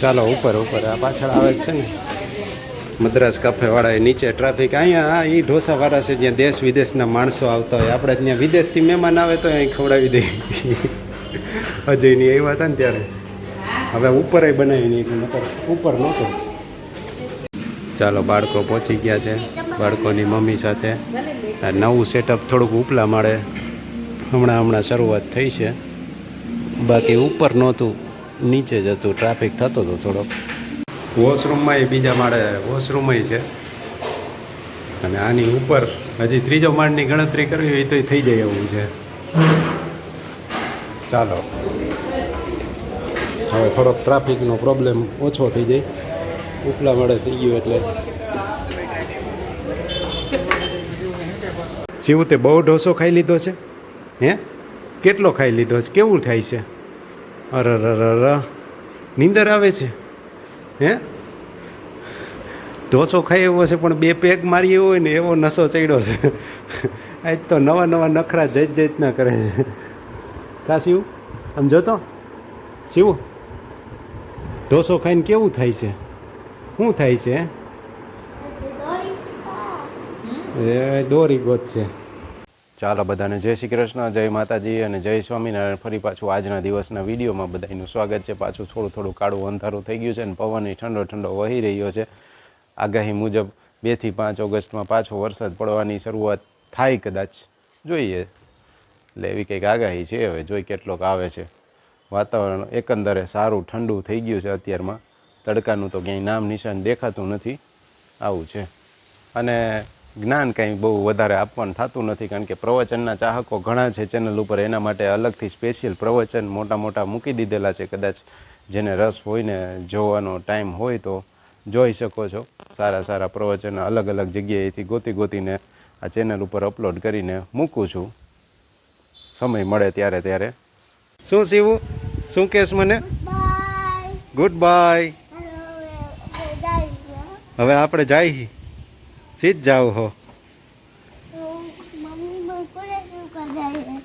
ચાલો, ઉપર ઉપર. આ પાછળ આવે છે ને. મદ્રાસ કાફેવાળા એ નીચે ટ્રાફિક. અહીંયા એ ઢોસાવાળા છે, જ્યાં દેશ વિદેશના માણસો આવતા હોય. આપણે ત્યાં વિદેશથી મહેમાન આવે તો અહીં ખવડાવી દઈએ. અજયની આવ્યા હતા ને ત્યારે. હવે ઉપર બનાવી નહીં ઉપર નહોતો ચાલો, બાળકો પહોંચી ગયા છે. બાળકોની મમ્મી સાથે. નવું સેટઅપ થોડુંક ઉપલા માળે હમણાં હમણાં શરૂઆત થઈ છે. બાકી ઉપર નહોતું. નીચે જ હતું ટ્રાફિક થતો હતો થોડોક વોશરૂમમાં એ બીજા માળે વોશરૂમય છે. અને આની ઉપર હજી ત્રીજો માળની ગણતરી કરવી હોય તો થઈ જાય એવું છે. ચાલો. હવે થોડોક ટ્રાફિકનો પ્રોબ્લેમ ઓછો થઈ જાય. ઉપલા માળે થઈ ગયું એટલે. શિવ તે બહુ ઢોસો ખાઈ લીધો છે? હે? કેટલો ખાઈ લીધો છે? કેવું થાય છે? અરે અરે નીંદર આવે છે હે? ઢોસો ખાઈ એવો છે પણ બે પેગ મારી એવો હોય ને એવો નશો ચડ્યો છે. આજ તો નવા નવા નખરા જત જત ના કરે છે. કા શિવ? તમે જોતો? શિવ? ઢોસો ખાઈને કેવું થાય છે? શું થાય છે? એ દોરી ગોત છે. ચાલો બધાને જય શ્રી કૃષ્ણ, જય માતાજી અને જય સ્વામિનારાયણ. ફરી પાછું આજના દિવસના વિડીયોમાં બધાનું સ્વાગત છે. પાછું થોડું થોડું કાળું અંધારું થઈ ગયું છે અને પવન ઠંડો ઠંડો વહી રહ્યો છે. આગાહી મુજબ બેથી પાંચ ઓગસ્ટમાં પાછો વરસાદ પડવાની શરૂઆત થાય કદાચ. જોઈએ. એટલે એવી કંઈક આગાહી છે હવે, જોઈ કેટલોક આવે છે. વાતાવરણ એકંદરે સારું ઠંડુ થઈ ગયું છે અત્યારમાં. તડકાનું તો ક્યાંય નામ નિશાન દેખાતું નથી. આવું છે. અને જ્ઞાન કંઈ બહુ વધારે આપવાનું થતું નથી કારણ કે પ્રવચનના ચાહકો ઘણા છે ચેનલ ઉપર એના માટે અલગથી સ્પેશિયલ પ્રવચન મોટા મોટા મૂકી દીધેલા છે કદાચ. જેને રસ હોય ને જોવાનો ટાઈમ હોય તો જોઈ શકો છો. સારા સારા પ્રવચન અલગ અલગ જગ્યાએથી ગોતી ગોતીને આ ચેનલ ઉપર અપલોડ કરીને મૂકું છું. સમય મળે ત્યારે ત્યારે. શું સીવું શું કહેશ મને? ગુડ બાય હવે આપણે જાય સીધ જાવ હો.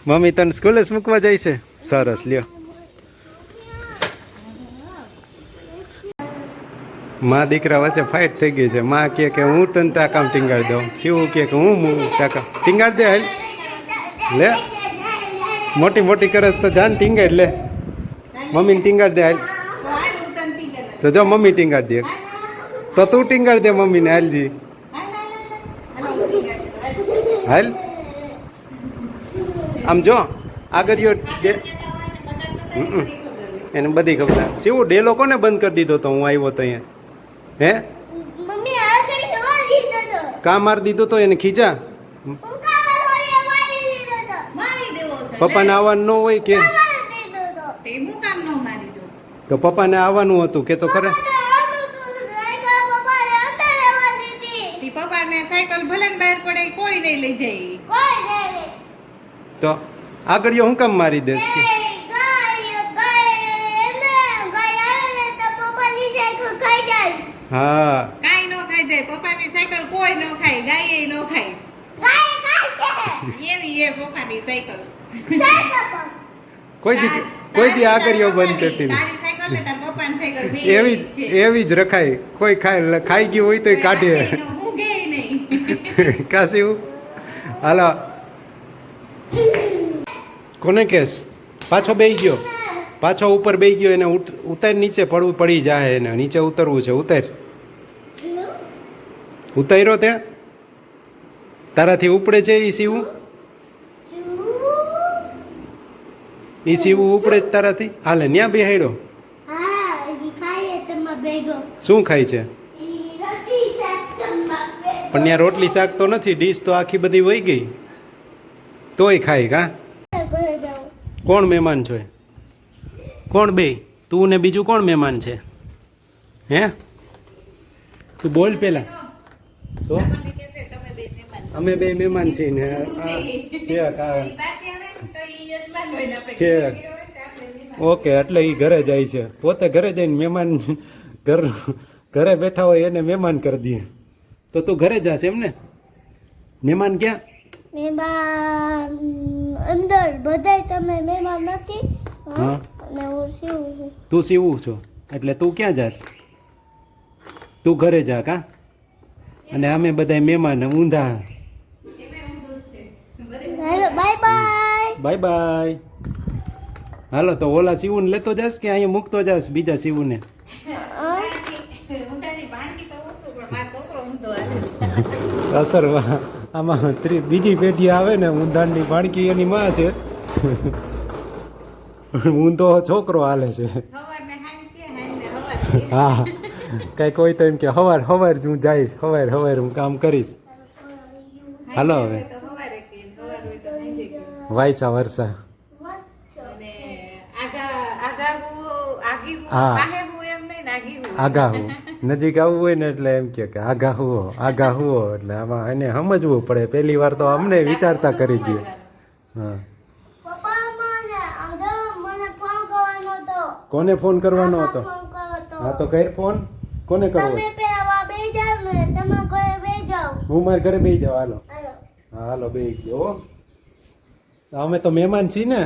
મમ્મી તને સ્કૂલે જ મૂકવા જાય છે? સરસ, લ્યો. માં દીકરા વચ્ચે ફાઇટ થઈ ગઈ છે. માં કહે કે હું તને ટાકામ ટીંગાડી દઉં. શિવ કહે કે હું ટાંકા ટીંગાડી દે હાલ. લે. મોટી મોટી કરે તો જાન ટીંગાડ લે. મમ્મીને ટીંગાડી દે હાલ. તો જો મમ્મી ટીંગાડી દે. તો તું ટીંગાડી દે મમ્મીને હાલજી. હાલ? આમ જો આગળ હમ. એને બધી ખબર શિવ ડેલો કોને બંધ કરી દીધો તો હું આવ્યો તો અહીંયા? હે? મમ્મી આગળ દવા લીધો તો. કા મારી દીધો તો એને ખીજા? પપ્પાને આવવાનું ન હોય કે? તો? તે હું કામ નો મારી દો તો પપ્પાને આવવાનું હતું કે તો ખરે તી પપ્પાને સાયકલ ભલે બહાર પડે કોઈ નહીં લઈ જાય. તો આગળ હું કામ મારી દેશ કે? હા. કાઈ નો ખાઈ જાય પપ્પાની સાયકલ કોઈ નો ખાય ગાય નો ખાય. એવી એ પપ્પાની સાયકલ. કોઈ દી કોઈ દી આગળીઓ બંધ થતી નહીં. તારી સાયકલ ને તાર પપ્પાની સાયકલ બે એવી એવી જ રખાય. કોઈ ખાય ખાઈ ગયું હોય તો કાઢે. ગઈ હાલો કોને કેસ પાછો બેહી ગયો પાછો ઉપર બેહી ગયો એને ઉત- ઉતાર નીચે પડવું પડી જાય એને નીચે ઉતરવું છે ઉતાર ઉતાર્યો તે તારાથી ઉપડે છે એ સીવું એ સીવું ઉપડે તારાથી હાલે ન્યા બેહાડ્યો શું ખાય છે પણ ત્યાં રોટલી શાક તો નથી ડીશ તો આખી બધી વહી ગઈ. તોય ખાય કા? કોણ મહેમાન છો કોણ બે? તું ને બીજું કોણ મહેમાન છે? હે? તું બોલ પેલા. તો? અમે બે મહેમાન છીએ ને. ઓકે, એટલે એ ઘરે જાય છે. પોતે ઘરે જઈને મહેમાન, ઘર, ઘરે બેઠા હોય એને મહેમાન કરી દઈએ. તો તું ઘરે જાશ એમ ને? મહેમાન ક્યાં? મહેમાન અંદર બધાય તમે મહેમાન નથી. હા. ને હું સીવું છું. તું સીવું છો? એટલે તું ક્યાં જાસ તું ઘરે જા કા? અને અમે બધાય મહેમાન ઊંધા. Hello bye bye bye bye હાલો તો ઓલા સીવું લેતો જાસ કે અહીંયા મૂકતો જાસ બીજા સીવુંને? ઊંધાની ભાણકી તો ઓછું પણ મારો છોકરો ઊંધો હાલે છે. અસર આમાં ત્રી બીજી પેઢી આવે ને ઊંધાણની ભાણકી એની માં છે. ઊંધો છોકરો હાલે છે. હા. કઈ કોઈ તો એમ કે હવાર હવાર હું જઈશ હવાર હવાર હું કામ કરીશ. હાલો હવે. વાયસા વરસા હા આગા આગા હું. આગી હું. નજીક આવવું હોય ને એટલે એમ કે કે આઘા હુઓ આઘા હુઓ. એટલે આમાં એને સમજવું પડે. પહેલી વાર તો અમને વિચારતા કરી દે. હા. પપ્પા મને આગળ મને ફોન કરવાનો હતો. કોને ફોન કરવાનો હતો? ફોન હા તો કઈ ફોન કોને કરવો હું મારા ઘરે બે જાવ હાલો. હાલો. હા હાલો બે ગયો હો. અમે તો મહેમાન છીએ ને.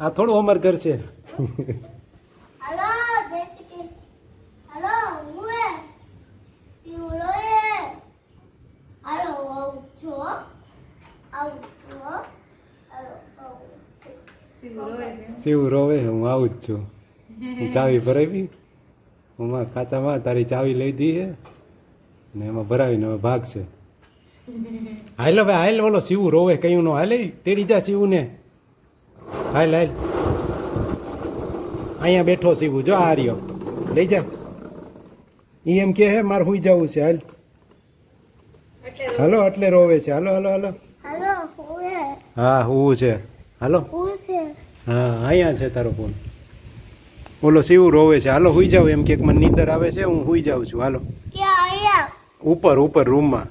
આ થોડું અમાર ઘર છે હાલો જય શ્રી કૃષ્ણ હાલો હું એ પીવડો એ હાલો આવું છો આવું છો હાલો આવું સીવું રોવે છે. શિવ રોવે હું આવું જ છું ચાવી ભરાવી હું કાચામાં તારી ચાવી લઈ દઈએ ને એમાં ભરાવીને હવે ભાગશે હાલ ભાઈ હાલ ઓલો શિવ રોવે કયું નો હાલે તેડી જા શિવ ને હાલ હાલ અહીંયા બેઠો શિવ જો આ રહ્યો લઈ જા એ એમ કે હે મારે હુઈ જવું છે હાલ એટલે હાલો એટલે રોવે છે હાલો હાલો હાલો હું હા હું છે હાલો હું અહીંયા છે તારો ફોન ઓલો શિવ રોવે છે. હાલો હુઈ જાવ એમ કે મને નીંદર આવે છે હું હુઈ જાઉં છું. હાલો. ઉપર ઉપર રૂમમાં.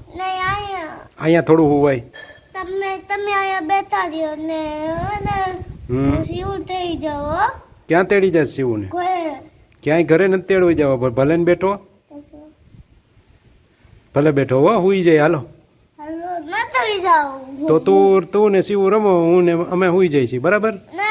અહીંયા. થોડું હુવાય તમે તમે અહીંયા બેઠા રહ્યો ને શિવ થઈ જાવ ક્યાં તેડી જાય શિવને? ક્યાંય ઘરે નથી તેડવી જવા ભલે ને બેઠો. ભલે બેઠો હો હુઈ જાય. હાલો. તો તું તું ને શિવ રમો હું ને અમે હુઈ જઈ બરાબર? ના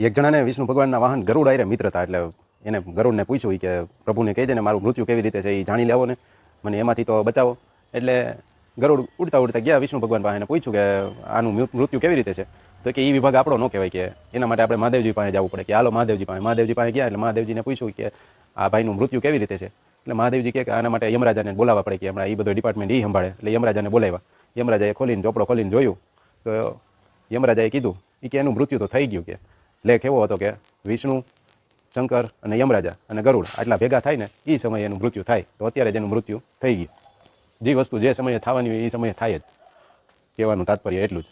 એક જણાને વિષ્ણુ ભગવાનના વાહન ગરુડ આયરે મિત્ર હતા એટલે એને ગરુડને પૂછ્યું કે, પ્રભુને કહી દે ને મારું મૃત્યુ કેવી રીતે છે એ જાણી લેવો ને? મને એમાંથી તો બચાવો. એટલે ગરુડ ઉડતા ઉડતા ગયા વિષ્ણુ ભગવાન પાસે એને પૂછ્યું કે, આનું મૃત્યુ કેવી રીતે છે? તો કે એ વિભાગ આપણો ન કહેવાય કે એના માટે આપણે મહાદેવજી પાસે જવું પડે કે, હાલો મહાદેવજી પાસે. મહાદેવજી પાસે ગયા એટલે મહાદેવજીને પૂછ્યું કે, આ ભાઈનું મૃત્યુ કેવી રીતે છે? એટલે મહાદેવજી કે આના માટે યમરાજાને બોલાવવા પડે કે, હમણાં એ બધો ડિપાર્ટમેન્ટ એ સંભાળે. એટલે યમરાજાને બોલાવ્યા. યમરાજાએ ખોલીને ચોપડો ખોલીને જોયું. તો યમરાજાએ કીધું એ કે એનું મૃત્યુ તો થઈ ગયું કે. લેખ એવો હતો કે વિષ્ણુ, શંકર અને યમરાજા અને ગરુડ આટલા ભેગા થાય ને એ સમયે એનું મૃત્યુ થાય. તો અત્યારે જ એનું મૃત્યુ થઈ ગયું. જે વસ્તુ જે સમયે થવાની હોય એ સમયે થાય જ. કહેવાનું તાત્પર્ય એટલું જ.